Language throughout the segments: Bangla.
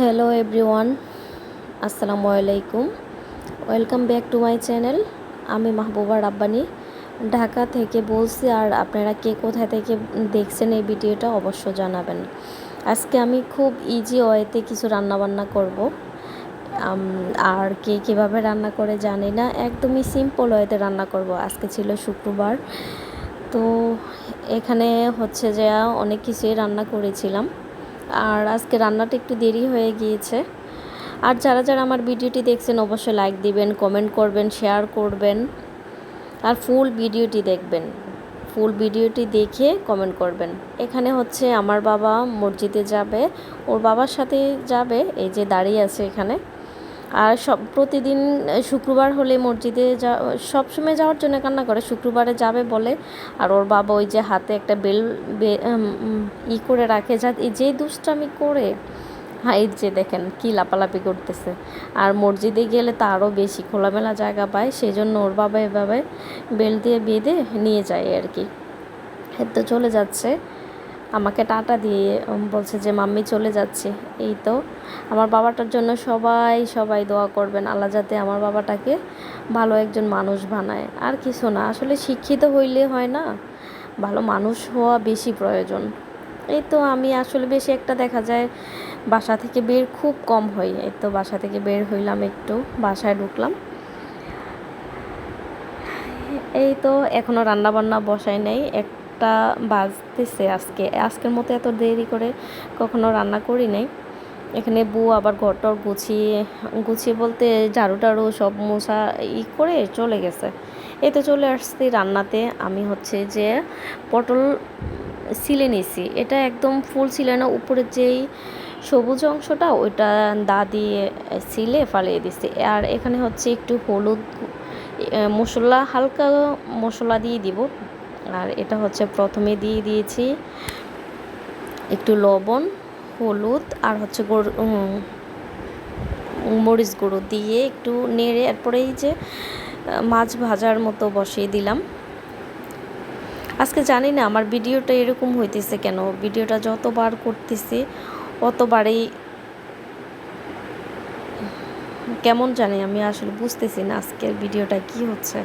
হ্যালো এভরিওয়ান, আসসালামু আলাইকুম। Welcome back to my channel. আমি মাহবুবা রাব্বানি, ঢাকা থেকে বলছি আর আপনারা কে কোথায় থেকে দেখছেন এই ভিডিওটা অবশ্য জানাবেন। আজকে আমি খুব ইজি ওয়েতে কিছু রান্নাবান্না করব। আর কে কীভাবে রান্না করে জানি না, একদমই সিম্পল ওয়েতে রান্না করব। আজকে ছিল শুক্রবার, তো এখানে হচ্ছে যে অনেক কিছুই রান্না করেছিলাম। আর আজকে রান্নাটা একটু দেরি হয়ে গিয়েছে। আর যারা যারা আমার ভিডিওটি দেখছেন অবশ্যই লাইক দিবেন কমেন্ট করবেন শেয়ার করবেন। আর ফুল ভিডিওটি দেখবেন। ফুল ভিডিওটি দেখে কমেন্ট করবেন। এখানে হচ্ছে আমার বাবা মসজিদে যাবে, ওর বাবার সাথে যাবে, এই যে দাঁড়িয়ে আছে এখানে। আর সব প্রতিদিন শুক্রবার হলে মসজিদে যা সবসময় যাওয়ার জন্য কান্না করে, শুক্রবারে যাবে বলে। আর ওর বাবা ওই যে হাতে একটা বেল ই করে রাখে, যা যে দুষ্টামি করে। হ্যাঁ এই যে দেখেন কি লাপালাপি করতেছে। আর মসজিদে গেলে তো আরও বেশি খোলামেলা জায়গা পায় সেই জন্য ওর বাবা এভাবে বেল দিয়ে বেঁধে নিয়ে যায় আর কি। তো চলে যাচ্ছে। আমাকে টাটা দিয়ে বলছে যে, মাম্মি, চলে যাচ্ছে। এই তো, আমার বাবাটার জন্য সবাই সবাই দোয়া করবেন, আল্লাহ যাতে আমার বাবাটাকে ভালো একজন মানুষ বানায়। আর কিছু না, আসলে শিক্ষিত হইলে হয় না, ভালো মানুষ হওয়া বেশি প্রয়োজন। এই তো, আমি আসলে বেশি একটা দেখা যায়, বাসা থেকে বের খুব কম হই। এই তো, বাসা থেকে বের হইলাম একটু, বাসায় ঢুকলাম। এই তো এখনও রান্নাবান্না বসাই নেই, এক একটা বাজতেছে আজকে। আজকের মতো এত দেরি করে কখনো রান্না করি নাই। এখানে বউ আবার ঘরটর গুছিয়ে গুছিয়ে বলতে ঝাড়ু টাড়ু সব মশা ই করে চলে গেছে। এই তো চলে আসছি রান্নাতে। আমি হচ্ছে যে পটল সিলে নিছি। এটা একদম ফুল ছিল না উপরের যেই সবুজ অংশটা ওইটা দা দিয়ে সিলে ফালিয়ে দিছি। আর এখানে হচ্ছে একটু হলুদ মশলা, হালকা মশলা দিয়ে দিব। আর এটা হচ্ছে প্রথমে দিয়ে দিয়েছি একটু লবণ, হলুদ আর হচ্ছে মরিচ গুঁড়ো দিয়ে একটু নেড়ে এরপরেই যে মাছ ভাজার মতো বসিয়ে দিলাম। আজকে জানি না আমার ভিডিওটা এরকম হইতেছে কেন? ভিডিওটা যতবার করতেছি, অতবারই কেমন জানি আমি আসলে বুঝতেছি না আজকের ভিডিওটা কি হচ্ছে।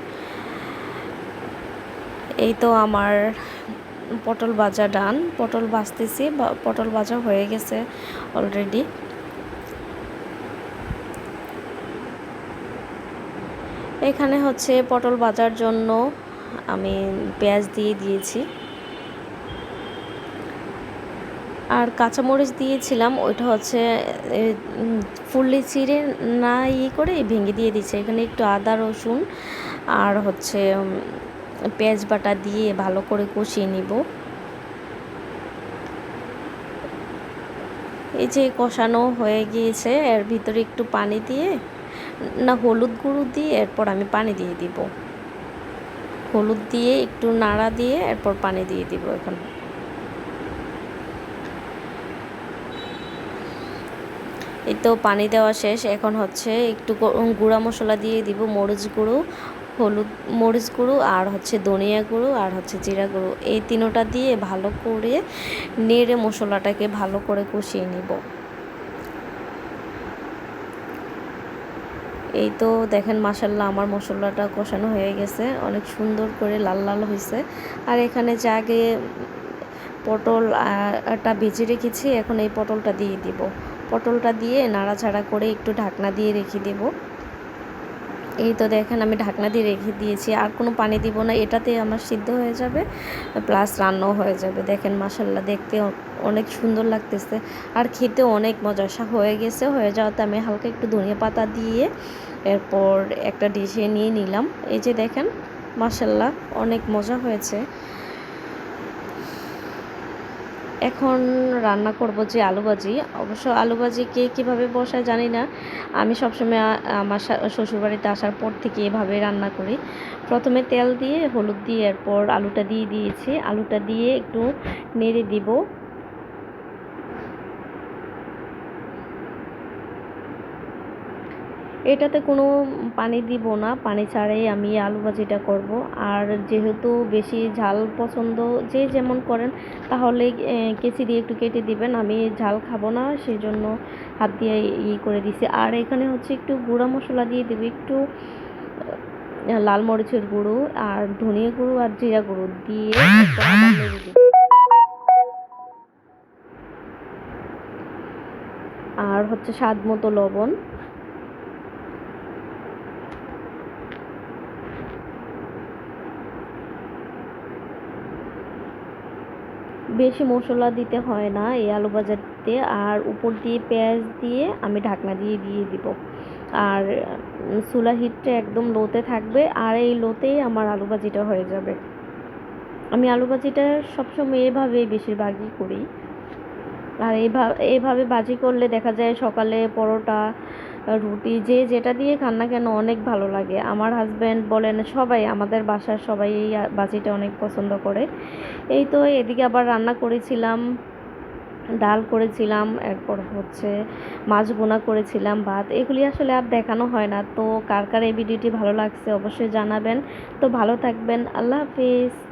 এই তো আমার পটল ভাজা ডান। পটল ভাজতেছি পটল ভাজা হয়ে গেছে অলরেডি এখানে হচ্ছে পটল ভাজার জন্য আমি পেঁয়াজ দিয়ে দিয়েছি। আর কাঁচামরিচ দিয়েছিলাম, ওইটা হচ্ছে ফুললি চিড়ে না ইয়ে করে ভেঙে দিয়ে দিচ্ছে এখানে একটু আদা, রসুন আর হচ্ছে পেঁয়াজ বাটা দিয়ে ভালো করে কষিয়ে নিব। এই যে কষানো হয়ে গিয়েছে, এর ভিতরে একটু পানি দিয়ে, না হলুদ গুঁড়ো দিয়ে, এরপর আমি পানি দিয়ে দিব। হলুদ দিয়ে একটু নাড়া দিয়ে, এরপর পানি দিয়ে দিব এখন। এই তো পানি দেওয়া শেষ। এখন হচ্ছে একটু গুঁড়া মশলা দিয়ে দিব, মরিচ গুঁড়ো হলুদ মরিচ গুঁড়ো আর হচ্ছে ধনিয়া গুঁড়ো আর হচ্ছে জিরা গুঁড়ো। এই তিনোটা দিয়ে ভালো করে নেড়ে মশলাটাকে ভালো করে কষিয়ে নিব। এই তো দেখেন মাসাল্লাহ আমার মশলাটা কষানো হয়ে গেছে। অনেক সুন্দর করে লাল লাল হয়েছে। আর এখানে যে আগে পটলটা ভেজে রেখেছি, এখন এই পটলটা দিয়ে দিব। পটলটা দিয়ে নাড়াচাড়া করে একটু ঢাকনা দিয়ে রেখে দেবো। এই তো দেখেন আমি ঢাকনা দিয়ে রেখে দিয়েছি, আর কোনো পানি দিব না, এটাতে আমার সিদ্ধ হয়ে যাবে, প্লাস রান্নাও হয়ে যাবে। দেখেন মাসাল্লাহ দেখতে অনেক সুন্দর লাগতেছে, আর খেতে অনেক মজা। হয়ে গেছে, হয়ে যাওয়াতে আমি হালকা একটু ধনিয়া পাতা দিয়ে এরপর একটা ডিশে নিয়ে নিলাম। এই যে দেখেন মাসাল্লাহ অনেক মজা হয়েছে। এখন রান্না করব যে আলু ভাজি অবশ্য আলু ভাজি কে কীভাবে বসায় জানি না। আমি সবসময় আমার শ্বশুরবাড়িতে আসার পর থেকে এভাবে রান্না করি। প্রথমে তেল দিয়ে, হলুদ দিয়ে, এরপর আলুটা দিয়ে দিয়েছি। আলুটা দিয়ে একটু নেড়ে দিব। এটাতে কোনো পানি দিব না, পানি ছাড়াই আমি আলু ভাজিটা করব। আর যেহেতু বেশি ঝাল পছন্দ, যে যেমন করেন তাহলে কেচি দিয়ে একটু কেটে দিবেন। আমি ঝাল খাব না সেই জন্য হাত দিয়ে ই করে দিছি। আর এখানে হচ্ছে একটু গুঁড়া মশলা দিয়ে দেবো, একটু লাল মরিচের গুঁড়ো আর ধনিয়া গুঁড়ো আর জিরা গুঁড়ো দিয়ে। আর হচ্ছে স্বাদ মতো লবণ। বেশি মশলা দিতে হয় না এই আলু ভাজাতে। আর উপর দিয়ে পেঁয়াজ দিয়ে আমি ঢাকনা দিয়ে দিয়ে দিব। আর চুলার হিটটা একদম লোতে থাকবে। আর এই লোতেই আমার আলু ভাজিটা হয়ে যাবে। আমি আলু ভাজিটা সবসময় এভাবেই বেশিরভাগই করি। আর এইভাবে এইভাবে ভাজি করলে দেখা যায় সকালে পরোটা রুটি, যে যেটা দিয়ে খান না কেন অনেক ভালো লাগে। আমার হাজব্যান্ড বলেন, সবাই, আমাদের বাসার সবাই এই ভাজিটা অনেক পছন্দ করে। এই তো এদিকে আবার রান্না করেছিলাম, ডাল করেছিলাম, এরপর হচ্ছে মাছ বোনা করেছিলাম, ভাত। এগুলি আসলে আর দেখানো হয় না। তো কার কার এই ভিডিওটি ভালো লাগছে অবশ্যই জানাবেন। তো ভালো থাকবেন, আল্লাহ হাফিজ।